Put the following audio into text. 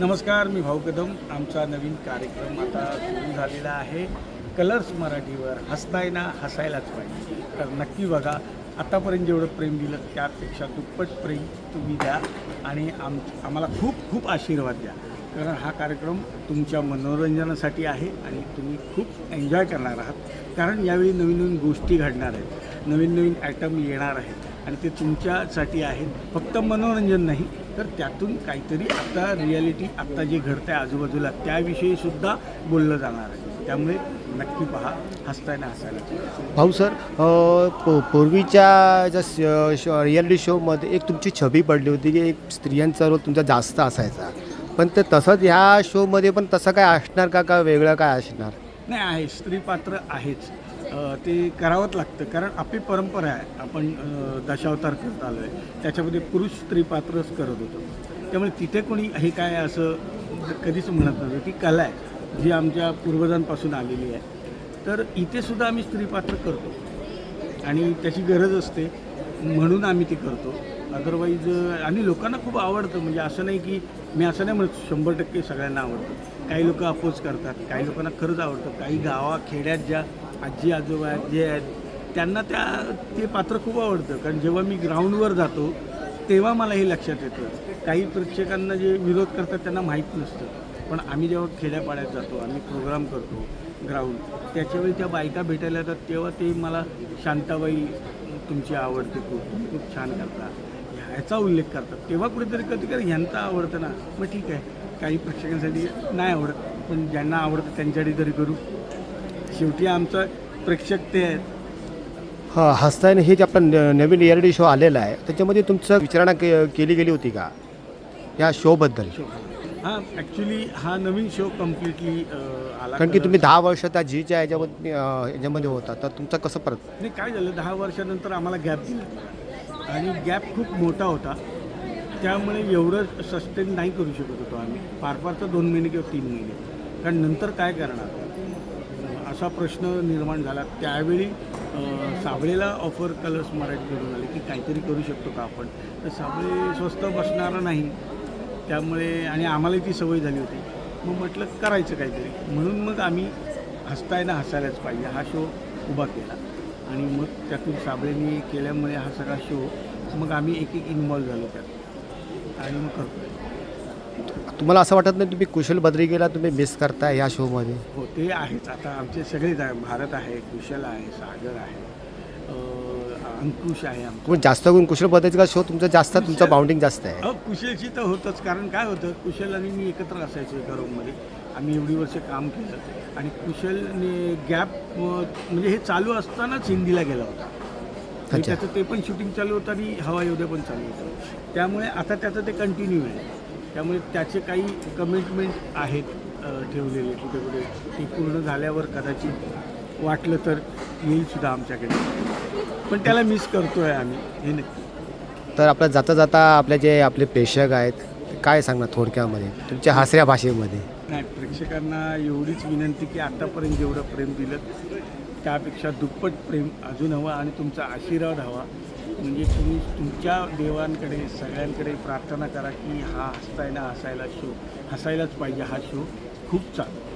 नमस्कार मी भाऊ कदम. आमचा नवीन कार्यक्रम आता सुरू झालेला आहे. कलर्स मराठीवर हसताय ना हसायलाच पाहिजे. तर नक्की बघा आतापर्यंत जेवढं प्रेम दिलं त्यापेक्षा दुप्पट प्रेम तुम्ही द्या आणि आम आम्हाला खूप खूप आशीर्वाद द्या. कारण हा कार्यक्रम तुमच्या मनोरंजनासाठी आहे आणि तुम्ही खूप एन्जॉय करणार आहात. कारण यावेळी नवीन नवीन गोष्टी घडणार आहेत. नवीन नवीन आयटम येणार आहेत. आणि ते तुमच्यासाठी आहेत. फक्त मनोरंजन नाही तर त्यातून काहीतरी आता रियालिटी आत्ता जे घडतं आहे आजूबाजूला त्याविषयी सुद्धा बोललं जाणार आहे. त्यामुळे नक्की पहा हसतायना हसायला. भाऊ सर पूर्वीच्या ज्या शो रियालिटी शोमध्ये एक तुमची छबी पडली होती की एक स्त्रियांचा रोल तुमचा जास्त असायचा. पण ते तसंच ह्या शोमध्ये पण तसं काय असणार का? का वेगळं काय असणार? नाही आहे स्त्री पात्र आहेच ते करावंच लागतं. कारण आपली परंपरा आहे. आपण दशावतार करत आलो आहे त्याच्यामध्ये पुरुष स्त्री पात्रच करत होतो. त्यामुळे तिथे कोणी हे काय असं कधीच म्हणत नव्हतं. ती कला आहे जी आमच्या पूर्वजांपासून आलेली आहे. तर इथेसुद्धा आम्ही स्त्री पात्र करतो. आणि त्याची गरज असते. म्हणून आम्ही ती करतो. अदरवाईज आणि लोकांना खूप आवडतं. म्हणजे असं नाही की मी असं नाही म्हणत शंभर टक्के सगळ्यांना आवडतं. काही लोक अपोज करतात काही लोकांना खरंच आवडतं. काही गावा खेड्यात ज्या आजी आजोबा आहेत जे आहेत त्यांना त्या ते पात्र खूप आवडतं. कारण जेव्हा मी ग्राउंडवर जातो तेव्हा मला हे लक्षात येतं. काही प्रेक्षकांना जे विरोध करतात त्यांना माहीत नसतं. पण आम्ही जेव्हा खेड्यापाड्यात जातो आम्ही प्रोग्राम करतो ग्राउंड त्याच्यावेळी त्या बायका भेटायला येतात तेव्हा ते मला शांताबाई तुमची आवडते खूप. खूप छान करता ह्याचा उल्लेख करतात. तेव्हा कुठेतरी कधी कधी ह्यांचं आवडतं ना. मग ठीक आहे. काही प्रेक्षकांसाठी नाही आवडत. पण ज्यांना आवडतं त्यांच्यासाठी तरी करू. शेवटी आमचं प्रेक्षक ते आहेत. हां हसताना हे जे आपला न- नवीन रियालिटी शो आलेला आहे त्याच्यामध्ये तुमचं विचारणा के केली गेली होती का? या शोबद्दल शो हां ॲक्च्युली हा नवीन शो कम्प्लिटली आला कारण की तुम्ही दहा वर्ष त्या झीच्या ह्याच्यामध्ये अं, ह्याच्यामध्ये होता. तर तुमचं कसं परत? नाही काय झालं? दहा वर्षानंतर आम्हाला गॅप दिला. आणि गॅप खूप मोठा होता. त्यामुळे एवढं सस्टेन नाही करू शकत होतो आम्ही. फार फार तर दोन महिने किंवा तीन महिने. कारण नंतर काय करणार? असा प्रश्न निर्माण झाला. त्यावेळी साबळेला ऑफर कलर्स मराठीकडून आले की काहीतरी करू शकतो का आपण? तर साबळे स्वस्त बसणारा नाही. त्यामुळे आणि आम्हालाही ती सवय झाली होती. मग म्हटलं करायचं काहीतरी. म्हणून मग आम्ही हसतायना हसायलाच पाहिजे. हा शो उभा केला. आणि मग त्यातून साबळेनी केल्यामुळे हा सगळा शो मग आम्ही एक एक इन्वॉल्व झालो त्यात. आणि मग करतो तुम्हाला असं वाटत नाही तुम्ही कुशल बद्रिकेला तुम्ही मिस करताय ह्या शोमध्ये हो ते आहेच. आता आमचे सगळेच आहे भारत आहे कुशल आहे सागर आहे अंकुश आहे आमचा. जास्त करून कुशल बद्रिकेचा शो तुमचा जास्त तुमचं बाउंडिंग जास्त आहे. कुशलशी तर होतंच. कारण काय होतं? कुशल आणि मी एकत्र असायचो एका रूममध्ये आम्ही एवढी वर्ष काम केलं. आणि कुशलने गॅप म्हणजे हे चालू असतानाच हिंदीला गेला होता. आणि अच्छा. त्याचं ते पण शूटिंग चालू होतं आणि हवा येऊ द्या पण चालू होतं. त्यामुळे आता त्याचं ते कंटिन्यू आहे. त्यामुळे त्याचे काही कमिटमेंट आहेत ठेवलेले. कुठे कुठे ते पूर्ण झाल्यावर कदाचित वाटलं तर येईल सुद्धा आमच्याकडे. पण त्याला मिस करतोय आम्ही हे नक्की. तर आपल्या जाता जाता आपले जे आपले प्रेक्षक आहेत ते काय सांगणार थोडक्यामध्ये? तुमच्या हसऱ्या भाषेमध्ये नाही प्रेक्षकांना एवढीच विनंती की आतापर्यंत जेवढं प्रेम दिलं त्यापेक्षा दुप्पट प्रेम अजून हवं आणि तुमचा आशीर्वाद हवा. म्हणजे तुम्ही तुमच्या देवांकडे सगळ्यांकडे प्रार्थना करा की हा हसतायला हसायला शो हसायलाच पाहिजे हा शो खूप चांगला.